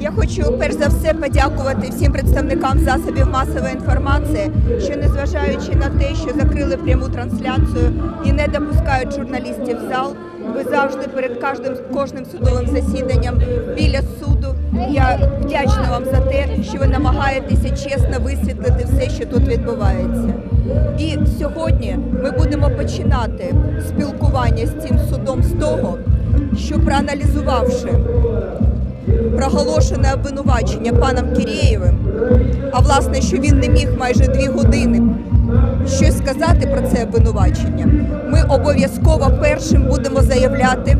Я хочу перш за все подякувати всім представникам засобів масової інформації, що незважаючи на те, що закрили пряму трансляцію і не допускають журналістів в зал, ви завжди перед кожним кожним судовим засіданням біля суду. Я вдячна вам за те, що ви намагаєтеся чесно висвітлити все, що тут відбувається. І сьогодні ми будемо починати спілкування з цим судом з того, що проаналізувавши проголошене обвинувачення паном Кірєєвим, а власне, що він не міг майже дві години щось сказати про це обвинувачення, ми обов'язково першим будемо заявляти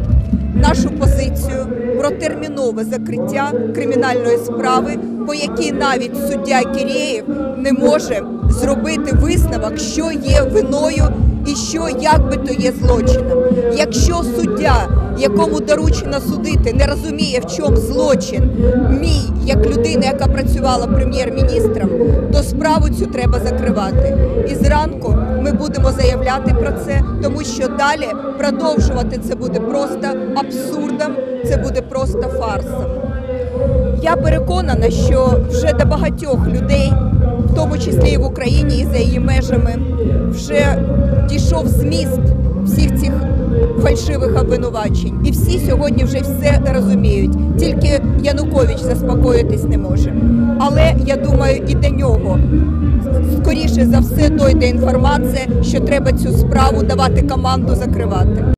нашу позицію про термінове закриття кримінальної справи, по якій навіть суддя Кірєєв не може зробити висновок, що є виною і що як би то є злочином. Якщо суддя, якому доручено судити, не розуміє, в чому злочин мій як людина, яка працювала прем'єр-міністром, то справу цю треба закривати. І зранку ми будемо заявляти про це, тому що далі продовжувати це буде просто абсурдом, це буде просто фарсом. Я переконана, що вже до багатьох людей, в тому числі і в Україні, і за її межами, вже дійшов зміст всіх цих фальшивих обвинувачень. І всі сьогодні вже все розуміють. Тільки Янукович заспокоїтись не може. Але я думаю, і до нього скоріше за все дойде інформація, що треба цю справу давати команду закривати.